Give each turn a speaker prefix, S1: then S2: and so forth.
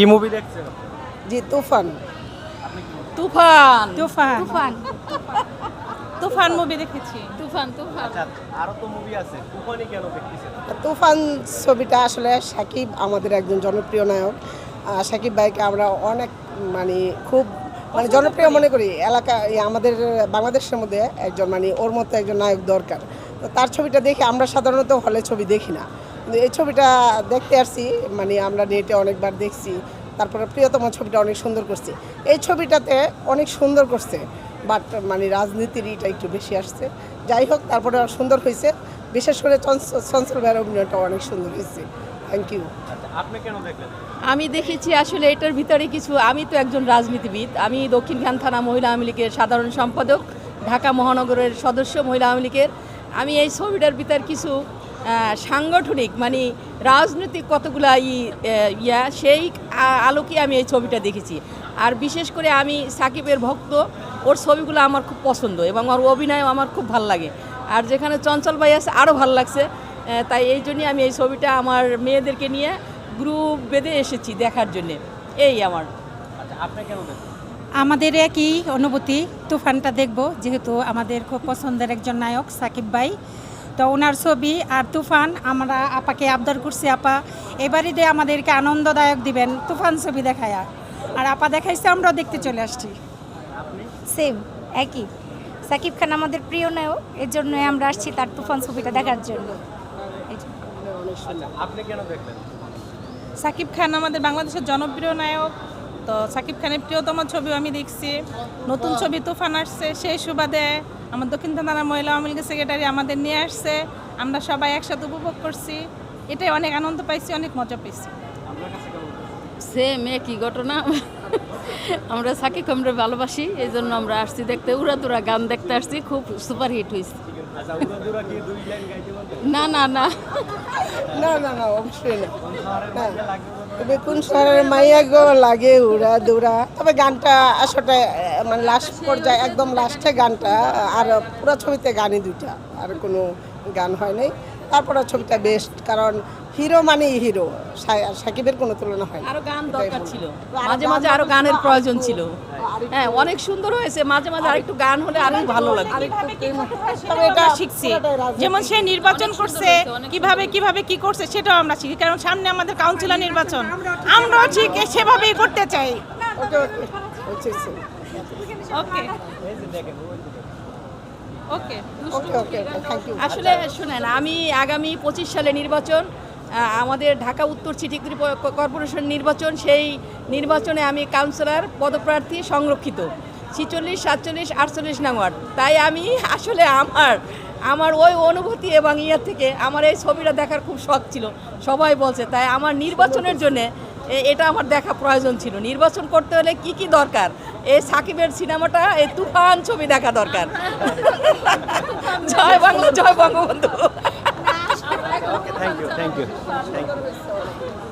S1: কি মুভি দেখছেন?
S2: জি তুফান।
S3: তুফান।
S4: তুফান।
S5: তুফান।
S4: তুফান মুভি দেখেছি।
S5: তুফান তুফান।
S1: আচ্ছা আরও তো মুভি আছে। তুফানি কেন দেখতেছেন?
S2: তুফান ছবিটা আসলে সাকিব আমাদের একজন জনপ্রিয় নায়ক। সাকিব ভাইকে আমরা অনেক মানে খুব মানে জনপ্রিয় মনে করি। এলাকা আমাদের বাংলাদেশের মধ্যে একজন মানে ওর মতো একজন নায়ক দরকার। তো তার ছবিটা দেখে আমরা সাধারণত হলে ছবি দেখি না। এই ছবিটা দেখতে আসছি মানে আমরা নেটে অনেকবার দেখছি তারপরে প্রিয়তম ছবিটা অনেক সুন্দর করছে। এই ছবিটাতে অনেক সুন্দর করছে বাট মানে রাজনীতির ইটা একটু বেশি আসছে। যাই হোক তারপরে সুন্দর হয়েছে। বিশেষ করে চঞ্চ- চঞ্চল ভাইয়ের অভিনয়টা অনেক সুন্দর হয়েছে। থ্যাংক ইউ
S1: আচ্ছা আপনি কেন দেখলেন?
S3: আমি দেখেছি আসলে এটার ভিতরে কিছু আমি তো একজন রাজনীতিবিদ। আমি দক্ষিণখান থানা মহিলা আওয়ামী লীগের সাধারণ সম্পাদক ঢাকা মহানগরের সদস্য মহিলা আওয়ামী লীগের। আমি এই ছবিটার ভিতর কিছু সাংগঠনিক মানে রাজনৈতিক কতগুলা ই ইয়া সেই আলোকে আমি এই ছবিটা দেখেছি। আর বিশেষ করে আমি সাকিবের ভক্ত ওর ছবিগুলো আমার খুব পছন্দ এবং ওর অভিনয় আমার খুব ভালো লাগে। আর যেখানে চঞ্চল ভাই আছে আরও ভালো লাগছে। তাই এই জন্যই আমি এই ছবিটা আমার মেয়েদেরকে নিয়ে গ্রুপ বেঁধে এসেছি দেখার জন্যে। এই আমার।
S1: আচ্ছা
S4: আমাদের একই অনুভূতি তুফানটা দেখব যেহেতু আমাদের খুব পছন্দের একজন নায়ক সাকিব ভাই। তো ওনার ছবি আর তুফান আমরা আপাকে আবদার করছি আপা এবারই দিয়ে আমাদেরকে আনন্দদায়ক দিবেন তুফান ছবি দেখায়া। আর আপা দেখাইছে আমরাও দেখতে চলে আসছি।
S5: সেম একই। সাকিব খান আমাদের প্রিয় নায়ক এর জন্য আমরা আসছি তার তুফান ছবিটা দেখার জন্য। এই যে।
S1: আপনি কেন দেখলেন?
S4: সাকিব খান আমাদের বাংলাদেশের জনপ্রিয় নায়ক তো সাকিব খানের প্রিয়তম ছবিও আমি দেখছি। নতুন ছবি তুফান আসছে সেই সুবাদে আমার দক্ষিণ থানার মহিলা আওয়ামী লীগের সেক্রেটারি আমাদের নিয়ে আসছে। আমরা সবাই একসাথে উপভোগ করছি। এটাই অনেক আনন্দ পাইছি অনেক মজা পেয়েছি?
S3: সেম একই ঘটনা। আমরা সাকিব আমরা ভালোবাসি এই জন্য আমরা আসছি দেখতে। উড়াদুরা গান দেখতে আসছি খুব সুপার হিট হয়েছে
S1: উড়াদুরা কি দুই লাইন গাইতে পারবেন
S3: না না না।
S2: না না না অবশ্যই না।
S1: কোন
S2: সারের মাইয়া গো লাগে উড়া দৌড়া। তবে গানটা আসলে মানে লাস্ট পর্যায়ে, একদম লাস্টে গানটা, আর পুরো ছবিতে গানই দুইটা, আর কোনো গান হয় নাই। তারপরে ছবিটা বেস্ট কারণ হিরো মানেই হিরো সাকিবের কোনো তুলনা হয় না
S3: আরও গান দরকার ছিল মাঝে মাঝে আরও গানের প্রয়োজন ছিল হ্যাঁ অনেক সুন্দর হয়েছে মাঝে মাঝে আরেকটু গান হলে আরও ভালো
S2: তবে এটা
S4: শিখছি যেমন সে নির্বাচন করছে কীভাবে কীভাবে কি করছে সেটাও আমরা শিখি কারণ সামনে আমাদের কাউন্সিলর নির্বাচন আমরাও ঠিক সেভাবেই করতে চাই
S2: ওকে ওকে।
S4: ওকে
S2: থ্যাংক ইউ
S3: আসলে শুনেন আমি আগামী পঁচিশ সালে নির্বাচন আমাদের ঢাকা উত্তর সিটি কর্পোরেশন নির্বাচন সেই নির্বাচনে আমি কাউন্সিলর পদপ্রার্থী সংরক্ষিত। ছিচল্লিশ সাতচল্লিশ আটচল্লিশ নাম্বার তাই আমি আসলে আমার আমার ওই অনুভূতি এবং ইয়ার থেকে আমার এই ছবিটা দেখার খুব শখ ছিল। সবাই বলছে তাই আমার নির্বাচনের জন্যে এটা আমার দেখা প্রয়োজন ছিল। নির্বাচন করতে হলে কি কি দরকার? এই সাকিবের সিনেমাটা এই তুফান ছবি দেখা দরকার। জয় বাংলা জয় Bangabandhu.
S1: Thank you thank you thank you